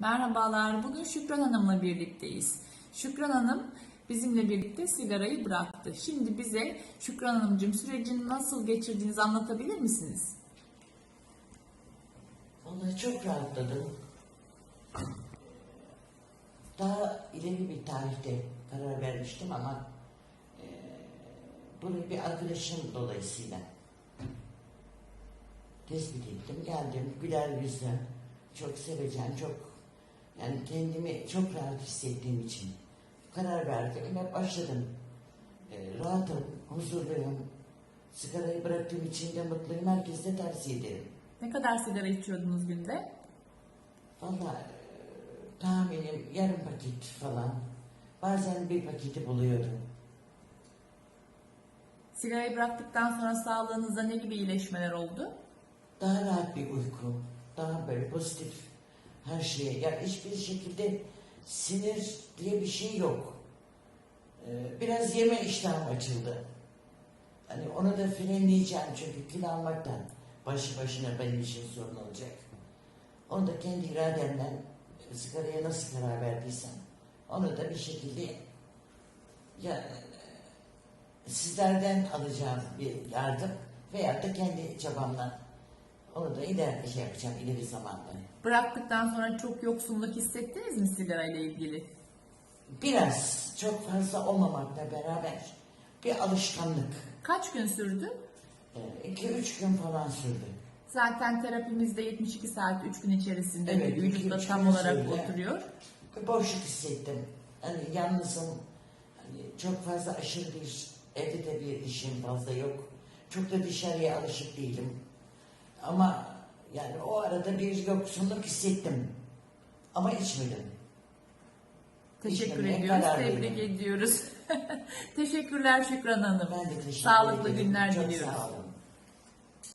Merhabalar, bugün Şükran Hanım'la birlikteyiz. Şükran Hanım bizimle birlikte sigarayı bıraktı. Şimdi bize Şükran Hanımcığım sürecini nasıl geçirdiğinizi anlatabilir misiniz? Vallahi çok rahatladım. Daha ileri bir tarihte karar vermiştim ama e, bunu bir arkadaşım dolayısıyla tespit ettim. Geldim güler yüzle, çok sevecen, çok yani kendimi çok rahat hissettiğim için karar verdim ve başladım. E, rahatım, huzurluyum. Sigarayı bıraktığım için de mutluyum. Herkese tavsiye ederim. Ne kadar sigara içiyordunuz günde? Valla e, tahminim yarım paket falan. Bazen bir paketi buluyordum. Sigarayı bıraktıktan sonra sağlığınızda ne gibi iyileşmeler oldu? Daha rahat bir uyku, daha böyle pozitif her şeye. Yani hiçbir şekilde sinir diye bir şey yok. Ee, biraz yeme iştahım açıldı. Hani onu da frenleyeceğim çünkü kilo almaktan başı başına benim için sorun olacak. Onu da kendi irademle e, sigaraya nasıl karar verdiysem onu da bir şekilde ya sizlerden alacağım bir yardım veyahut da kendi çabamla onu da ileride şey yapacağım ileri zamanda. Bıraktıktan sonra çok yoksunluk hissettiniz mi sigarayla ilgili? Biraz çok fazla olmamakla beraber bir alışkanlık. Kaç gün sürdü? 2-3 gün falan sürdü. Zaten terapimizde 72 saat 3 gün içerisinde Evet, vücutta tam olarak sürdü. oturuyor. Boşluk hissettim. Hani yalnızım. Hani çok fazla aşırı bir evde de bir işim fazla yok. Çok da dışarıya alışık değilim. Ama yani o arada bir yoksunluk hissettim. Ama içmedim. Teşekkür İşlemeye ediyoruz, karar tebrik verdim. ediyoruz. Teşekkürler Şükran Hanım. Ben de teşekkür Sağlıklı ederim. günler Çok diliyoruz. sağ olun.